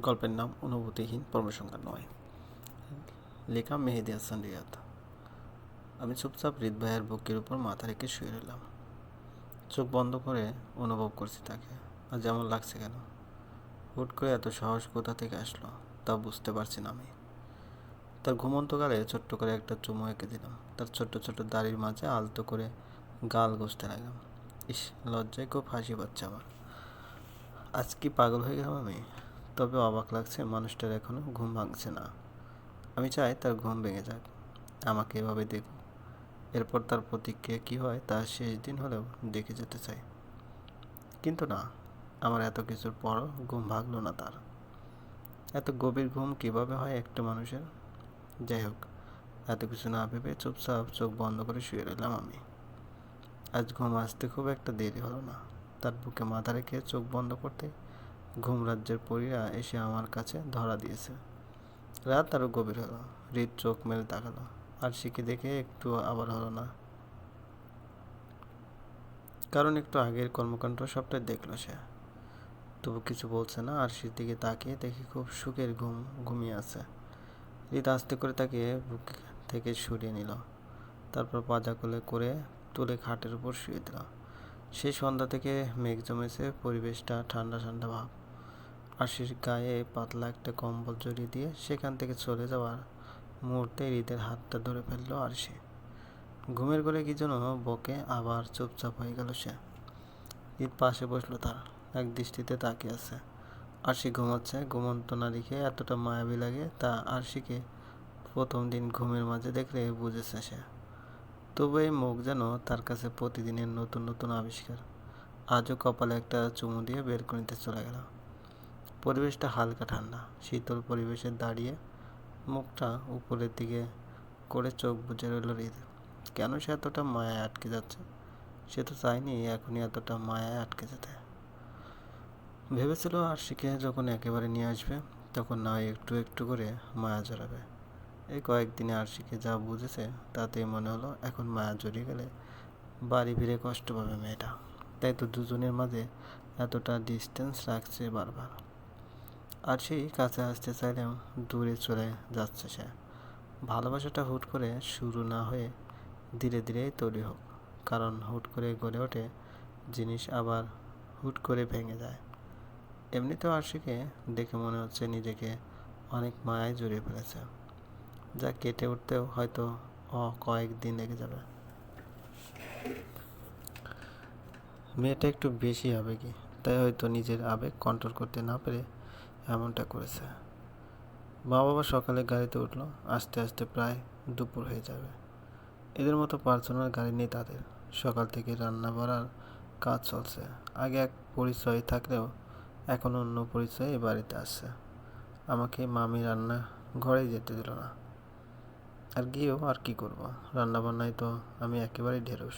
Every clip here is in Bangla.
গল্পের নাম অনুভূতিহীন পরমসংখ্যা নয়। লেখা মেহেদি হাসান রিয়াদ। আমি চুপচাপ হৃদ ভাইয়ের বুকের উপর মাথা রেখে শুয়ে রইলাম। চোখ বন্ধ করে অনুভব করছি তাকে। আর যেমন লাগছে কেন? হুট করে এত সাহস কোথা থেকে আসলো তা বুঝতে পারছি না আমি। তার ঘুমন্তকালে ছোট্ট করে একটা চুমু এঁকে দিলাম। তার ছোট্ট ছোট্ট দাড়ির মাঝে আলতো করে গাল ঘষতে লাগলাম। ইস, লজ্জায় খুব হাসি পাচ্ছে আমার। আজ কি পাগল হয়ে গেলাম আমি? তবে অবাক লাগছে, মানুষটার এখনও ঘুম ভাঙছে না। আমি চাই তার ঘুম ভেঙে যাক। আমাকে এভাবে দেখুক। এরপর তার প্রতিক্রিয়া কী হয় তার শেষ দিন হলেও দেখে যেতে চাই। কিন্তু না, আমার এত কিছুর পরও ঘুম ভাগলো না তার। এত গভীর ঘুম কীভাবে হয় একটা মানুষের? যাই হোক, এত কিছু না ভেবে চুপচাপ চোখ বন্ধ করে শুয়ে রইলাম আমি। আজ ঘুম আসতে খুব একটা দেরি হলো না। তার বুকে মাথা রেখে চোখ বন্ধ করতে ঘুম রাজ্যের পরীরা এসে আমার কাছে ধরা দিয়েছে। রাত আরও গভীর হলো, হৃদ চোখ মেলে তাকালো আর শিখে দেখে একটু আবার হলো না। কারণ একটু আগের কর্মকাণ্ড সবটাই দেখল সে। তবু কিছু বলছে না আর সে দিকে তাকিয়ে দেখে খুব সুখের ঘুম ঘুমিয়ে আছে। হৃদ আস্তে করে তাকে বুক থেকে সরিয়ে নিল, তারপর পাজা কোলে করে তুলে খাটের উপর শুয়ে দিল। সেই সন্ধ্যা থেকে মেঘ জমেছে, পরিবেশটা ঠান্ডা ঠান্ডা ভাব। আশির গায়ে পাতলা একটা কম্বল জড়িয়ে দিয়ে সেখান থেকে চলে যাওয়ার মুহূর্তে হৃদের হাতটা ধরে ফেলল আর সে ঘুমের ঘরে কি যেন বকে আবার চুপচাপ হয়ে গেল সে। ঈদ পাশে বসল তার, এক দৃষ্টিতে তাকিয়ে আছে। আরশি ঘুমাচ্ছে, ঘুমন্ত নারীকে এতটা মায়াবী লাগে তা আরশিকে প্রথম দিন ঘুমের মাঝে দেখলে বুঝেছে সে। তবু এই মুখ যেন তার কাছে প্রতিদিনের নতুন নতুন আবিষ্কার। আজও কপালে একটা চুমু দিয়ে বের করে নিতে চলে গেল। পরিবেশটা হালকা ঠান্ডা। শীতল পরিবেশে দাঁড়িয়ে মুখটা উপরের দিকে করে চোখ বুঝে রইল হৃদ কেন সে এতটা মায়ায় আটকে যাচ্ছে? সে তো চায়নি এখনই এতটা মায়ায় আটকে যেতে। ভেবেছিল আরশিকে যখন একেবারে নিয়ে আসবে, তখন না একটু একটু করে মায়া জড়াবে। এই কয়েকদিনে আরশিকে যা বুঝেছে, তাতেই মনে হলো এখন মায়া জড়িয়ে গেলে বাড়ি ফিরে কষ্ট পাবে মেয়েটা। তাই তো দুজনের মাঝে এতটা ডিস্টেন্স রাখছে বারবার। আর সেই কাছে আসতে চাইলেও দূরে চলে যাচ্ছে সে। ভালোবাসাটা হুট করে শুরু না হয়ে ধীরে ধীরে তৈরি হোক, কারণ হুট করে গড়ে ওঠে জিনিস আবার হুট করে ভেঙে যায়। এমনিতেও আরশিকে দেখে মনে হচ্ছে নিজেকে অনেক মায়ায় জড়িয়ে ফেলেছে, যা কেটে উঠতেও হয়তো অ কয়েকদিন লেগে যাবে। মেয়েটা একটু বেশি হবে কি, তাই হয়তো নিজের আবেগ কন্ট্রোল করতে না পেরে এমনটা করেছে। মা বাবা সকালে গাড়িতে উঠল, আস্তে আস্তে প্রায় দুপুর হয়ে যাবে। এদের মতো পার্সোনাল গাড়ি নেই তাদের। সকাল থেকে রান্না বাড়ার কাজ চলছে। আগে এক পরিচয় থাকলেও এখন অন্য পরিচয়ে এ বাড়িতে আসছে আমাকে মামি রান্না ঘরে যেতে দিল না। আর গিয়েও আর কি করব? রান্না বান্নায় তো আমি একেবারেই ঢেরস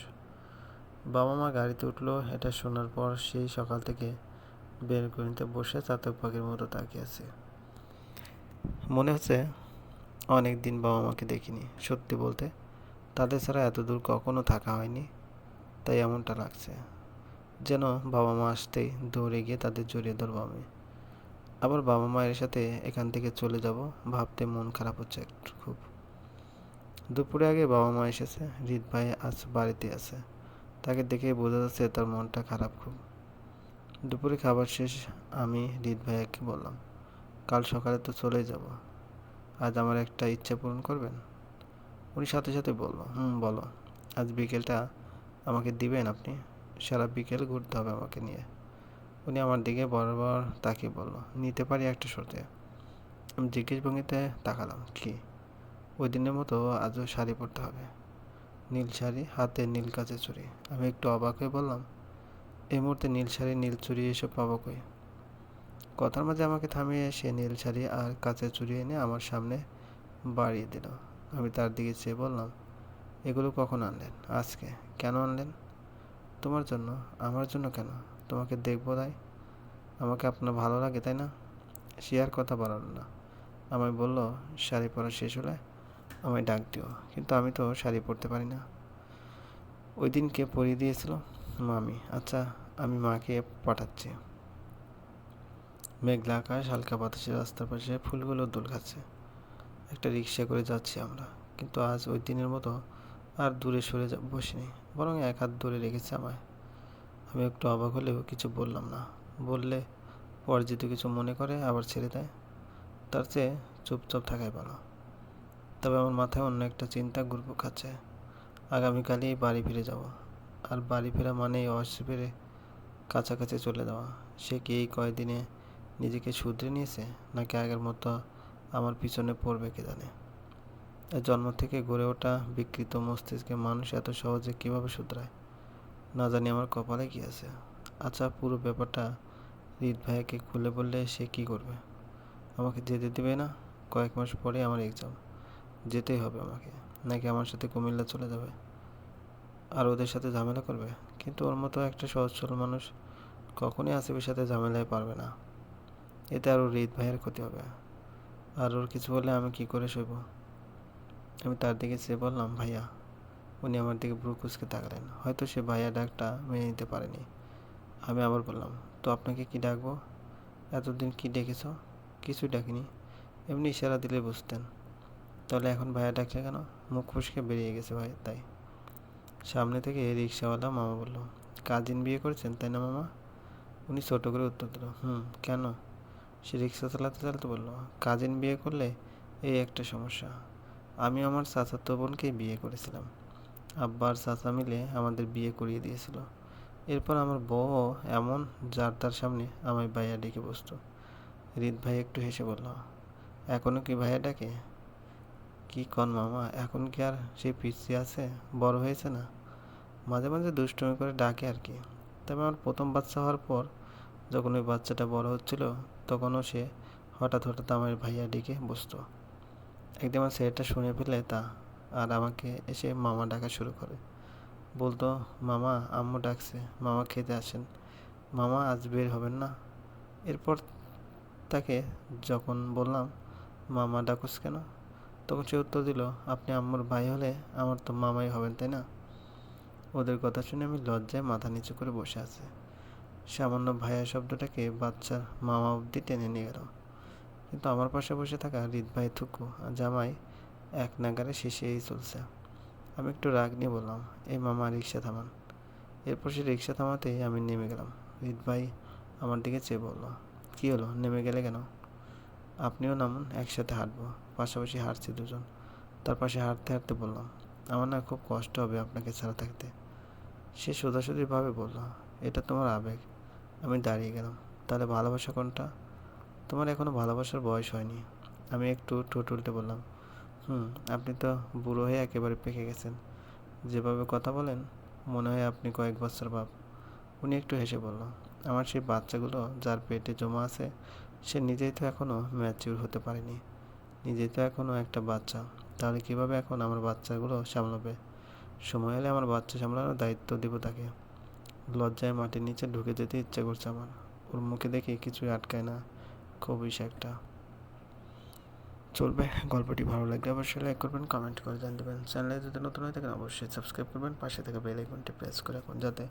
বাবা মা গাড়িতে উঠল, এটা শোনার পর সেই সকাল থেকে বের নিতে বসে চাতক পাখির মতো তাকিয়ে আছে। মনে হচ্ছে অনেক দিন বাবা মাকে দেখিনি, সত্যি বলতে। তাদের ছাড়া এত দূর কখনো থাকা হয়নি, তাই এমনটা লাগছে। যেন বাবা মা আসতেই দৌড়ে গিয়ে তাদের জড়িয়ে ধরবো আমি। আবার বাবা মায়ের সাথে এখান থেকে চলে যাব ভাবতে মন খারাপ হচ্ছে একটু খুব। দুপুরে আগে বাবা মা এসেছে হৃদ ভাই আজ বাড়িতে আছে। তাকে দেখে বোঝা যাচ্ছে তার মনটা খারাপ খুব। দুপুরে খাবার শেষ, আমি হৃদ ভাইয়াকে বললাম, কাল সকালে তো চলেই যাব। আজ আমার একটা ইচ্ছা পূরণ করবেন? উনি সাথে সাথে বলল, হুম, বলো। আজ বিকেলটা আমাকে দিবেন আপনি? সারা বিকেল ঘুরতে হবে আমাকে নিয়ে। উনি আমার দিকে বরাবর তাকিয়ে বলল, নিতে পারি একটা শর্তে? আমি জিজ্ঞেস ভঙ্গিতে তাকালাম, কি? ওই দিনের মতো আজও শাড়ি পরতে হবে। নীল শাড়ি, হাতে নীল কাচে চুড়ি। আমি একটু অবাক হয়ে বললাম এই মুহূর্তে নীল শাড়ি, নীল চুড়ি এসব পাবো কই? কথার মাঝে আমাকে থামিয়ে সে নীল শাড়ি আর কাচের চুড়ি এনে আমার সামনে বাড়িয়ে দিল। আমি তার দিকে চেয়ে বললাম, এগুলো কখন আনলেন? আজকে? কেন আনলেন? তোমার জন্য? আমার জন্য কেন? তোমাকে দেখব তাই? আমাকে আপনার ভালো লাগে, তাই না? সে আর কথা বাড়ালো না। আমায় বলল, শাড়ি পরা শেষ হলে আমায় ডাক দিও, কিন্তু আমি তো শাড়ি পরতে পারি না। ওই দিন কে পরিয়ে দিয়েছিল? মামি। আচ্ছা আমি মাকে পাঠাচ্ছি। মেঘলা আকাশ, হালকা বাতাসে রাস্তার পাশে ফুলগুলো দোল খাচ্ছে। একটা রিক্সা করে যাচ্ছি আমরা, কিন্তু আজ ওই দিনের মতো আর দূরে সরে বসিনি, বরং এক হাত ধরে রেখেছে আমায়। আমি একটু অবাক হলেও কিছু বললাম না। বললে পর যদি কিছু মনে করে, আবার ছেড়ে দেয়। তার চেয়ে চুপচাপ থাকাই ভালো। তবে আমার মাথায় অন্য একটা চিন্তা ঘুরপো খাচ্ছে। আগামীকালই বাড়ি ফিরে যাব। আর বাড়ি ফেরা মানেই অস্বীকারে কাছাকাছি চলে যাওয়া। সে কি এই কয়দিনে নিজেকে শুধরে নিয়েছে, নাকি আগের মতো আমার পিছনে পড়বে কে জানে? জন্ম থেকে গড়ে ওঠা বিকৃত মস্তিষ্কে মানুষ এত সহজে কীভাবে শুধরায়? না জানি আমার কপালে কি আছে। আচ্ছা পুরো ব্যাপারটা রিত ভাইয়াকে খুলে বললে সে কি করবে? আমাকে যেতে দেবে না? কয়েক মাস পরে আমার এক্সাম যেতেই হবে আমাকে। নাকি আমার সাথে কুমিল্লা চলে যাবে? আর ওদের সাথে ঝামেলা করবে? কিন্তু ওর মতো একটা সহজ সরল মানুষ কখনই আসিফের সাথে ঝামেলায় পারবে না। এতে আরও রিত ভাইয়ের ক্ষতি হবে। আর ওর কিছু বললে আমি কি করে সইব? আমি তার দিকে চেয়ে বললাম, ভাইয়া, উনি আমার দিকে ব্রু কুচকে তাকালেন। হয়তো সে ভাইয়া ডাকটা মেনে নিতে পারেনি। আমি আবার বললাম, তো আপনাকে কি ডাকবো? এতদিন কি ডেকেছ? কিছুই ডাকিনি। এমনি ইশারা দিলে বুঝতেন। তাহলে এখন ভাইয়া ডাকলে কেন? মুখ ফুসকে বেরিয়ে গেছে ভাই, তাই। সামনে থেকে রিক্সাওয়ালা মামা বলল, কাজিন বিয়ে করেছেন, তাই না মামা? উনি ছোটো করে উত্তর দিল, হুম, কেন? সে রিক্সা চালাতে চালাতে বলল, কাজিন বিয়ে করলে এই একটা সমস্যা। আমি আমার চাচাতো বোনকেই বিয়ে করেছিলাম। আব্বার চাচা মিলে আমাদের বিয়ে করিয়ে দিয়েছিল। এরপর আমার বউ এমন, যার তার সামনে আমায় ভাইয়া ডেকে বসতো। রিত ভাই একটু হেসে বলল এখনও কি ভাইয়া ডাকে? কি কন মামা? এখন কি আর সে পিছিয়ে আছে? বড় হয়েছে না? মাঝে মাঝে দুষ্টুমি করে ডাকে আর কি। তবে আমার প্রথম বাচ্চা হওয়ার পর যখন ওই বাচ্চাটা বড় হচ্ছিল, তখনও সে হঠাৎ হঠাৎ আমার ভাইয়া ডেকে বসতো। একদিন আমার ছেলেটা শুনে ফেলে তা আর আমাকে এসে মামা ডাকা শুরু করে। বলতো, মামা, আম্মু ডাকছে, মামা খেতে আসেন। মামা, আজ বের হবেন না? এরপর তাকে যখন বললাম, মামা ডাকুস কেন? তখন সে উত্তর দিল, আপনি আম্মুর ভাই হলে আমার তো মামাই হবেন, তাই না? ওদের কথা শুনে আমি লজ্জায় মাথা নিচু করে বসে আছি। সামান্য ভাইয়া শব্দটাকে বাচ্চার মামা অবধি টেনে নিয়ে গেল। কিন্তু আমার পাশে বসে থাকা হৃদ ভাই থুকু আর জামাই এক নাগারে শেষেই চলছে। আমি একটু রাগ নিয়ে বললাম, এই মামা রিক্সা থামান। এরপর সে রিক্সা থামাতেই আমি নেমে গেলাম। হৃদ ভাই আমার দিকে চেয়ে বলল, কী হলো? নেমে গেলে কেন? আপনিও নামুন, একসাথে হাঁটবো। পাশাপাশি হাঁটছি দুজন। তার পাশে হাঁটতে হাঁটতে বললাম, আমার না খুব কষ্ট হবে আপনাকে ছাড়া থাকতে। সে সোজাসুজিভাবে বলল, এটা তোমার আবেগ, আমি দাঁড়িয়ে গেলাম। তাহলে ভালোবাসা কোনটা? তোমার এখনও ভালোবাসার বয়স হয়নি। আমি একটু ঠোঁট উল্টে বললাম, হুম, আপনি তো বুড়ো হয়ে একেবারে পেকে গেছেন। যেভাবে কথা বলেন, মনে হয় আপনি কয়েক বছর বাপ। উনি একটু হেসে বলল, আমার সেই বাচ্চাগুলো যার পেটে জমা আছে, সে নিজেই তো এখনও ম্যাচিউর হতে পারেনি। নিজেই তো এখনও একটা বাচ্চা। তাহলে কীভাবে এখন আমার বাচ্চাগুলো সামলাবে? সময় হলে আমার বাচ্চা সামলানোর দায়িত্ব দেবো তাকে। লজ্জায় মাটির নিচে ঢুকে যেতে ইচ্ছে করছে আমার। ওর মুখে দেখে কিছুই আটকায় না। খুবই সে একটা। চলবে। গল্পটি ভালো লাগলে অবশ্যই লাইক করবেন কমেন্ট করে জানতে পারেন চ্যানেলে যদি নতুন হয়ে থাকেন, অবশ্যই সাবস্ক্রাইব করবেন। পাশে থেকে বেল আইকনটি প্রেস করে রাখুন যাতে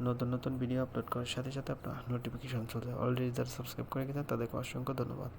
নতুন নতুন ভিডিও আপলোড করার সাথে সাথে আপনার নোটিফিকেশন চলে যায়। অলরেডি যারা সাবস্ক্রাইব করে গেছেন, তাদেরকে অসংখ্য ধন্যবাদ।